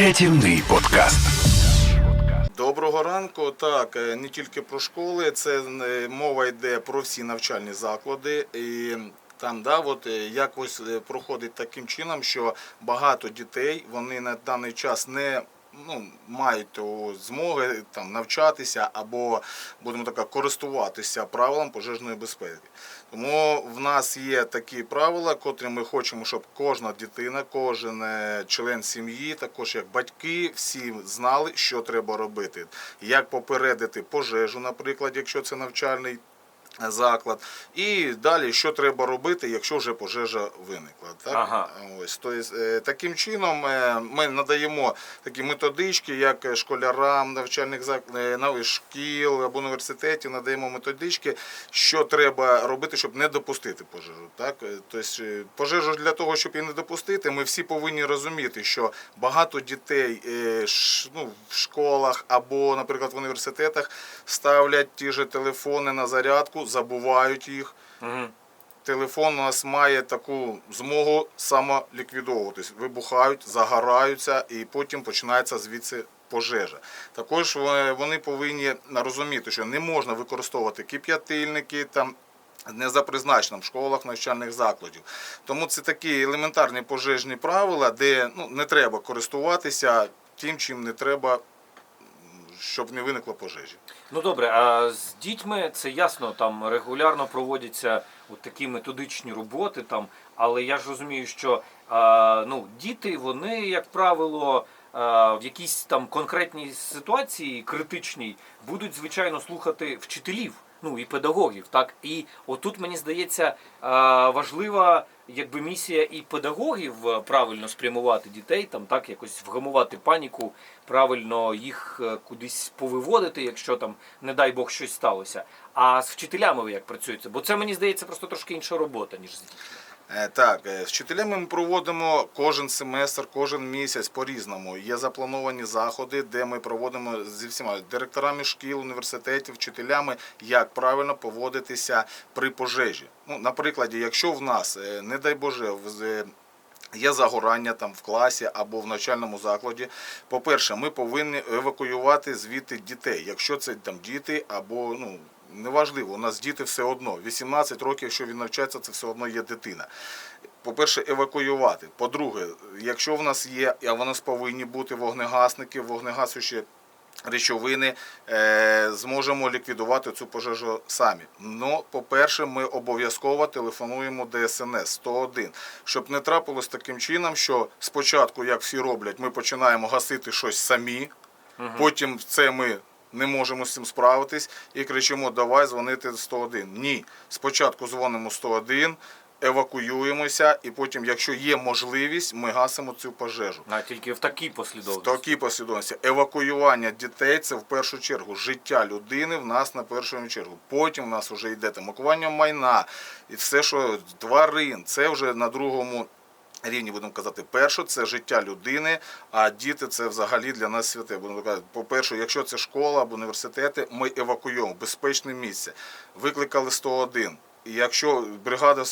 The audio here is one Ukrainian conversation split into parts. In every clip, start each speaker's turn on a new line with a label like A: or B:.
A: Рятівний подкаст.
B: Доброго ранку. Так, е, не тільки про школи, це е, мова йде про всі навчальні заклади. І там, да, от е, якось проходить таким чином, що багато дітей вони на даний час не ну, мають змоги там навчатися або будемо так користуватися правилам пожежної безпеки. Тому в нас є такі правила, котрі ми хочемо, щоб кожна дитина, кожен е, член сім'ї, також як батьки, всі знали, що треба робити, як попередити пожежу, наприклад, якщо це навчальний заклад, і далі, що треба робити, якщо вже пожежа виникла. Так?
C: Ага.
B: Ось, то є, е, таким чином е, ми надаємо такі методички, як е, школярам навчальних зак- е, шкіл або університетів, надаємо методички, що треба робити, щоб не допустити пожежу. Так? Тобто пожежу для того, щоб її не допустити, ми всі повинні розуміти, що багато дітей ну, в школах або, наприклад, в університетах ставлять ті ж телефони на зарядку, забувають їх
C: Угу.
B: телефон у нас має таку змогу самоліквідовуватись. Вибухають, загораються і потім починається звідси пожежа. Також вони повинні розуміти, що не можна використовувати кип'ятильники там. Не за призначенням в школах навчальних закладів. Тому це такі елементарні пожежні правила, де ну, не треба користуватися тим, чим не треба, щоб не виникло пожежі.
C: Ну добре, а з дітьми це ясно, там регулярно проводяться от такі методичні роботи, там, але я ж розумію, що а, ну, діти, вони, як правило, а, в якійсь там конкретній ситуації критичній будуть, звичайно, слухати вчителів. Ну і педагогів, так і отут мені здається важлива якби місія і педагогів е, правильно спрямувати дітей, там так якось вгамувати паніку, правильно їх е, кудись повиводити, якщо там, не дай Бог, щось сталося. А з вчителями ви як працюєте? Бо це мені здається просто трошки інша робота, ніж з дітьми.
B: Е, Так, е, з вчителями ми проводимо кожен семестр, кожен місяць по-різному. Є заплановані заходи, де ми проводимо зі всіма директорами шкіл, університетів, вчителями, як правильно поводитися при пожежі. Ну, наприклад, якщо в нас, е, не дай Боже, в- Є загорання там в класі або в навчальному закладі. По-перше, ми повинні евакуювати звідти дітей. Якщо це там діти або ну неважливо, у нас діти все одно. 18 років, якщо він навчається, це все одно є дитина. По-перше, евакуювати. По-друге, якщо в нас є, а в нас повинні бути вогнегасники, вогнегасючі речовини, е, зможемо ліквідувати цю пожежу самі. Ну, по-перше, ми обов'язково телефонуємо ДСНС 101, щоб не трапилось таким чином, що спочатку, як всі роблять, ми починаємо гасити щось самі, потім це ми. Не можемо з цим справитись і кричимо, давай дзвонити 101. Ні. Спочатку дзвонимо 101, евакуюємося, і потім, якщо є можливість, ми гасимо цю пожежу.
C: А тільки в такій
B: В
C: послідовності.
B: такій послідовності евакуювання дітей це в першу чергу життя людини в нас на першу чергу. Потім в нас вже йде там майна і все, що тварин, це вже на другому. Рівні будемо казати, перше це життя людини, а діти це взагалі для нас святе. Будемо казати, по-перше, якщо це школа або університети, ми евакуюємо безпечне місце. Викликали 101. І якщо бригада е,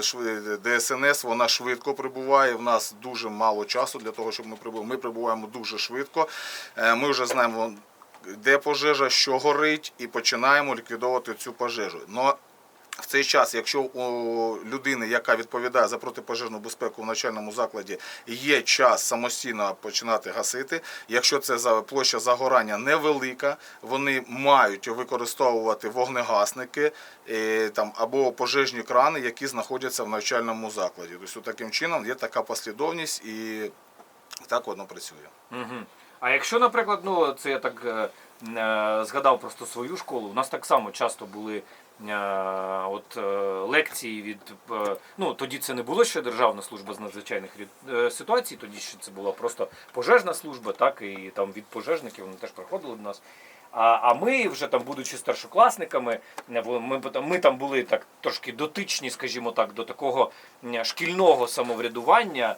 B: шви- ДСНС вона швидко прибуває, в нас дуже мало часу для того, щоб ми прибули. Ми прибуваємо дуже швидко. Е, Ми вже знаємо, де пожежа, що горить, і починаємо ліквідовувати цю пожежу. Но в цей час, якщо у людини, яка відповідає за протипожежну безпеку в навчальному закладі, є час самостійно починати гасити. Якщо це площа загорання невелика, вони мають використовувати вогнегасники е, або пожежні крани, які знаходяться в навчальному закладі. Тобто таким чином є така послідовність і так воно працює.
C: А якщо, наприклад, ну це я так е, згадав просто свою школу, у нас так само часто були е, от, е, лекції від. е, ну тоді це не було ще Державна служба з надзвичайних е, ситуацій, тоді ще це була просто пожежна служба, так, і там від пожежників вони теж приходили до нас. А, а ми вже там, будучи старшокласниками, ми, ми там були так трошки дотичні, скажімо так, до такого шкільного самоврядування.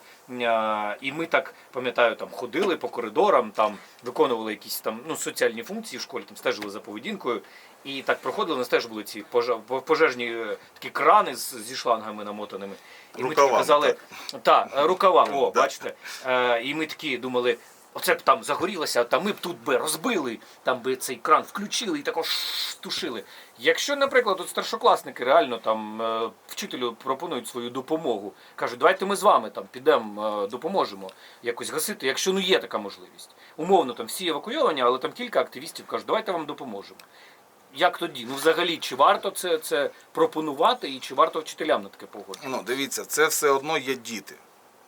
C: І ми так пам'ятаю, там ходили по коридорам, там виконували якісь там ну, соціальні функції в школі, там стежили за поведінкою. І так проходили, у нас теж були ці пожежні е, такі крани з, зі шлангами намотаними. І ми такі казали, так, рукава, о, бачите. Е, і ми такі думали, Оце б там загорілося, та ми б тут би розбили, там би цей кран включили і також тушили. Якщо, наприклад, от старшокласники реально там е, вчителю пропонують свою допомогу, кажуть, давайте ми з вами там підемо, е, допоможемо якось гасити, якщо ну є така можливість. Умовно там всі евакуйовані, але там кілька активістів кажуть, давайте вам допоможемо. Як тоді? Ну взагалі, чи варто це, це пропонувати і чи варто вчителям на таке погодити?
B: Ну, дивіться, це все одно є діти.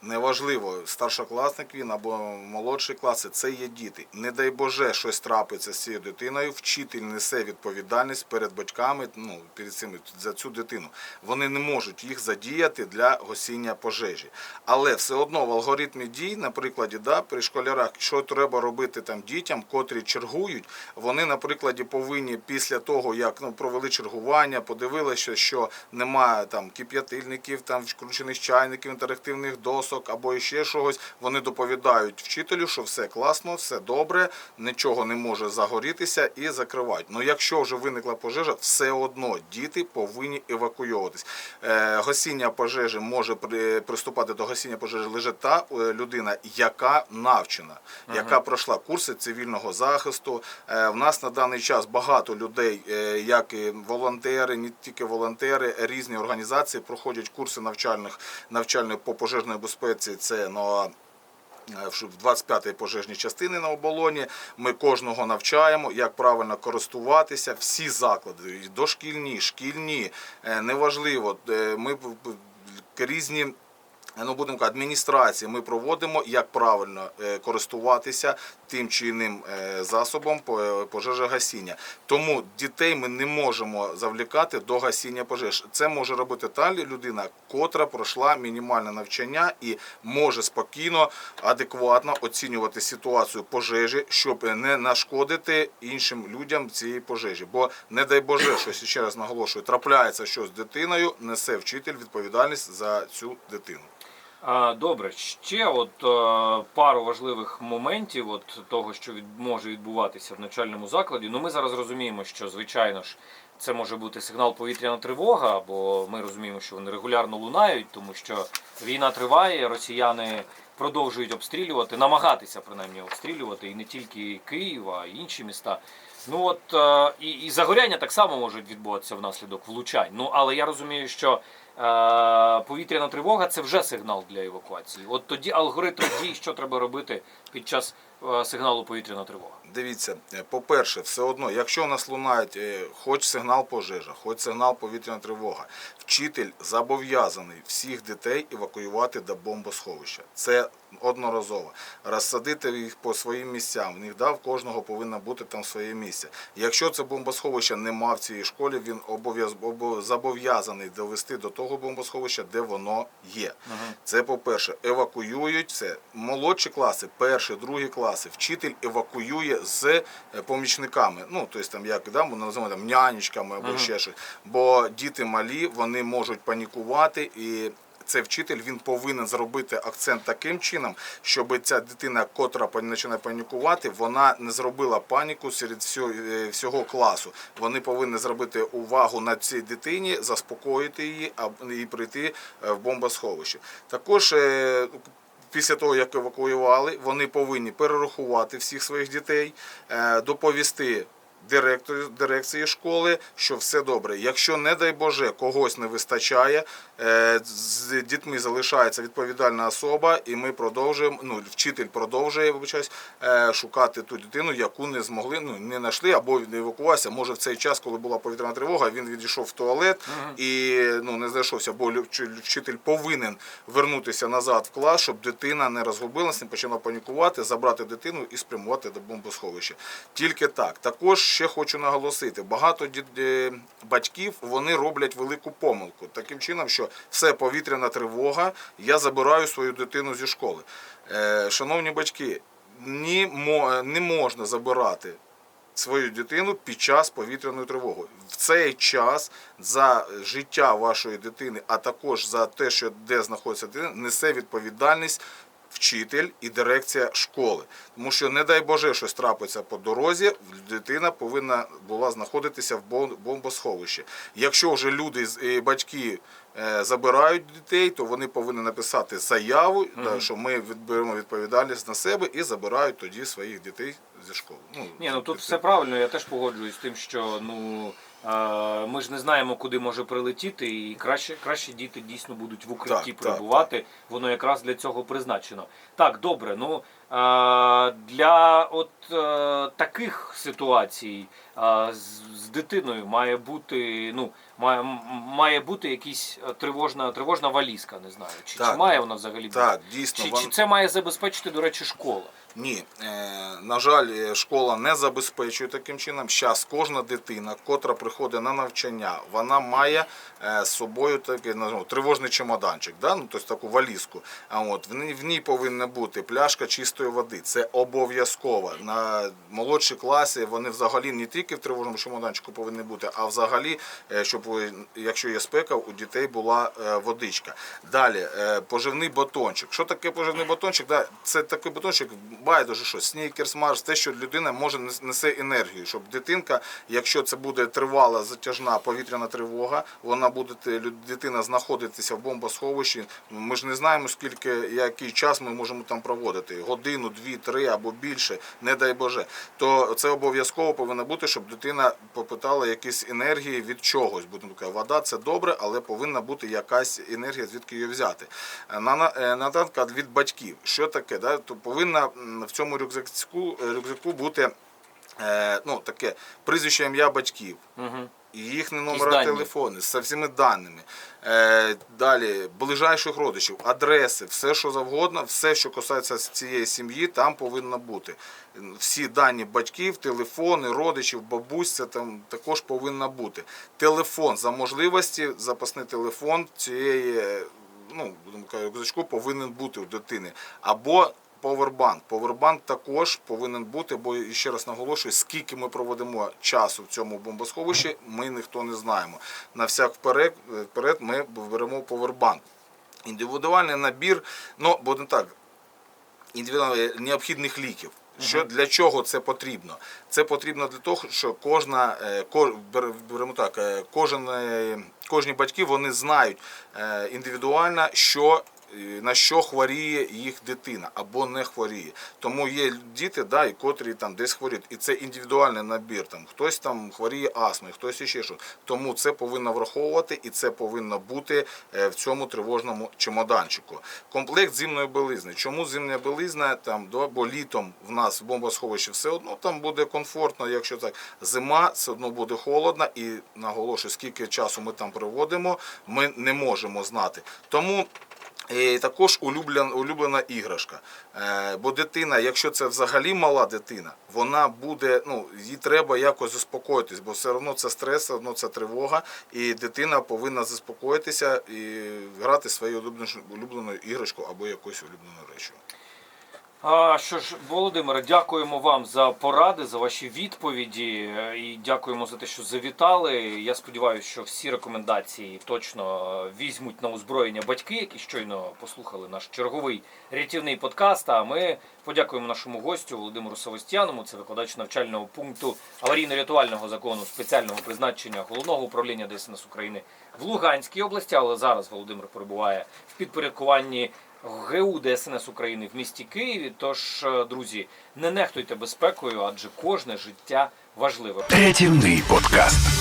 B: Неважливо, старшокласник він або молодший класи, це є діти. Не дай Боже, щось трапиться з цією дитиною. Вчитель несе відповідальність перед батьками ну, перед цими за цю дитину. Вони не можуть їх задіяти для гасіння пожежі. Але все одно в алгоритмі дій, на прикладі, да, при школярах, що треба робити там дітям, котрі чергують, вони, на прикладі, повинні після того, як ну, провели чергування, подивилися, що немає там кип'ятильників, там включених чайників, інтерактивних досок або ще чогось. Вони доповідають вчителю, що все класно, все добре, нічого не може загорітися і закривають. Ну якщо вже виникла пожежа, все одно діти повинні евакуйовуватись. Е, гасіння пожежі може при, приступати до гасіння пожежі лише та е, людина, яка навчена, яка пройшла курси цивільного захисту. Е, в нас на даний час багато людей, як і волонтери, не тільки волонтери, різні організації проходять курси навчальних навчальної по пожежної безпеці. Це на Е, в 25-й пожежній частини на оболоні. Ми кожного навчаємо, як правильно користуватися. Всі заклади, дошкільні, шкільні, е, неважливо. Е, Ми різні. Ну, будемо адміністрації ми проводимо, як правильно користуватися тим чи іним е, засобом по- пожежогасіння. Тому дітей ми не можемо завлікати до гасіння пожеж. Це може робити та людина, котра пройшла мінімальне навчання і може спокійно, адекватно оцінювати ситуацію пожежі, щоб не нашкодити іншим людям цієї пожежі. Бо не дай Боже, що ще раз наголошую, трапляється щось з дитиною, несе вчитель відповідальність за цю дитину.
C: Добре, ще от е, пару важливих моментів от того, що від, може відбуватися в навчальному закладі. Ну, ми зараз розуміємо, що звичайно ж це може бути сигнал повітряна тривога, бо ми розуміємо, що вони регулярно лунають, тому що війна триває, росіяни продовжують обстрілювати, намагатися принаймні обстрілювати і не тільки Київ, а й інші міста. Ну от е, і, і загоряння так само можуть відбуватися внаслідок влучань. Ну але я розумію, що повітряна тривога це вже сигнал для евакуації. От тоді алгоритм дій, що треба робити під час е, сигналу повітряна тривога.
B: Дивіться, е, по-перше, все одно, якщо у нас лунають е, хоч сигнал пожежа, хоч сигнал повітряна тривога, вчитель зобов'язаний всіх дітей евакуювати до бомбосховища. Це одноразово. Розсадити їх по своїм місцям. В них да, в кожного повинно бути там своє місце. Якщо це бомбосховище нема в цій школі, він зобов'язаний довести до того бомбосховища, де воно є. Це по-перше, евакуюють це молодші класи, перші, другі класи. Вчитель евакуює з е, помічниками. Ну, тобто там як да, ми називаємо там нянечками або ще щось. Бо діти малі, вони можуть панікувати і. Цей вчитель він повинен зробити акцент таким чином, щоб ця дитина, котра починає панікувати, вона не зробила паніку серед всього, е, класу. Вони повинні зробити увагу на цій дитині, заспокоїти її і прийти е, в бомбосховище. Також після того, як евакуювали, вони повинні перерахувати всіх своїх дітей, е, доповісти. Директору дирекції школи, що все добре. Якщо, не дай Боже, когось не вистачає, е, з дітьми залишається відповідальна особа, і ми продовжуємо. Ну, вчитель продовжує вибачаюсь, е, шукати ту дитину, яку не змогли, ну не знайшли або не евакувався. Може, в цей час, коли була повітряна тривога, він відійшов в туалет і ну не знайшовся, бо вчитель повинен вернутися назад в клас, щоб дитина не розгубилася, не почала панікувати, забрати дитину і спрямувати до бомбосховища. Тільки так. Також ще хочу наголосити: багато е, батьків вони роблять велику помилку таким чином, що все повітряна тривога, я забираю свою дитину зі школи. Е, Шановні батьки, ні, не можна забирати свою дитину під час повітряної тривоги. В цей час за життя вашої дитини, а також за те, що де знаходиться дитина, несе відповідальність вчитель і дирекція школи. Тому що, не дай Боже, щось трапиться по дорозі, дитина повинна була знаходитися в бом- бомбосховищі. Якщо вже люди і батьки е, забирають дітей, то вони повинні написати заяву, да, що ми відберемо відповідальність на себе і забирають тоді своїх дітей зі школи. Ну,
C: Ні, ну тут
B: дитин.
C: все правильно, я теж погоджуюсь з тим, що ну е, ми ж не знаємо, куди може прилетіти, і краще, краще діти дійсно будуть в укритті
B: Так, так,
C: перебувати. Воно якраз для цього призначено. Так, добре. Ну для от е, таких ситуацій з дитиною має бути, ну має, має бути якась е, тривожна, тривожна валізка. Не знаю, чи, чи має вона взагалі бути?
B: Так, дійсно.
C: Чи,
B: вам-
C: чи це має забезпечити, до речі, школа?
B: Ні, е, на жаль, е, школа не забезпечує таким чином. Зараз кожна дитина, котра приходить на навчання, вона має з собою такий ну, тривожний чемоданчик, да? ну, тобто таку валізку. А от в ній, в ній повинна бути пляшка чистої води. Це обов'язково. На молодші класи вони взагалі не тільки в тривожному чемоданчику повинні бути, а взагалі, щоб ви, якщо є спека, у дітей була е, водичка. Далі е, поживний батончик. Що таке поживний батончик? Це такий батончик, байдуже що, снікерс, марс, те, що людина може нес- несе енергію, щоб дитинка, якщо це буде тривала затяжна повітряна тривога, вона буде дитина знаходитися в бомбосховищі. Ми ж не знаємо, скільки який час ми можемо там проводити. Годину, дві, три або більше, не дай Боже. То це обов'язково повинно бути, щоб дитина попитала якісь енергії від чогось. Казати, вода це добре, але повинна бути якась енергія, звідки її взяти. Е, На, на, е, Нататка від батьків. Що таке? Да? То повинна в цьому рюкзаку, рюкзаку бути е, ну, таке прізвище ім'я батьків.
C: Угу.
B: І їхні номери телефону з всіми даними. Е, далі, ближайших родичів, адреси, все що завгодно, все, що касається цієї сім'ї, там повинно бути. Всі дані батьків, телефони, родичів, бабусь, там також повинно бути. Телефон за можливості, запасний телефон цієї, ну, рюкзачку повинен бути у дитини. Або Повербанк. Повербанк також повинен бути, бо і ще раз наголошую, скільки ми проводимо часу в цьому бомбосховищі, ми ніхто не знаємо. На всяк вперед, ми беремо повербанк. Індивідуальний набір, ну, будемо так, необхідних ліків. Що для чого це потрібно? Це потрібно для того, що кожна е, беремо так, е, кожен е, кожні батьки вони знають е, індивідуально, що е, на що хворіє їх дитина або не хворіє. Тому є діти, да, і котрі там десь хворіють. І це індивідуальний набір. Там хтось там хворіє астмою, хтось іще щось. Тому це повинно враховувати і це повинно бути е, в цьому тривожному чемоданчику. Комплект зимної білизни. Чому зимня білизна? Там до бо літом в нас в бомбосховищі все одно там буде комфортно, якщо так зима, все одно буде холодно, і наголошую, скільки часу ми там проводимо, ми не можемо знати. Тому також улюблена, улюблена іграшка. Е, бо дитина, якщо це взагалі мала дитина, вона буде, ну, їй треба якось заспокоїтись, бо все одно це стрес, все одно це тривога, і дитина повинна заспокоїтися і грати свою улюблену, іграшку або якусь улюблену речі.
C: А що ж, Володимире, дякуємо вам за поради, за ваші відповіді е, і дякуємо за те, що завітали. Я сподіваюся, що всі рекомендації точно е, візьмуть на озброєння батьки, які щойно послухали наш черговий рятівний подкаст. А ми подякуємо нашому гостю Володимиру Савостяному. Це викладач навчального пункту аварійно-рятувального закону спеціального призначення головного управління ДСНС України в Луганській області. Але зараз Володимир перебуває в підпорядкуванні ГУ ДСНС України в місті Києві. Тож, е, друзі, не нехтуйте безпекою, адже кожне життя важливе.
A: Рятівний подкаст.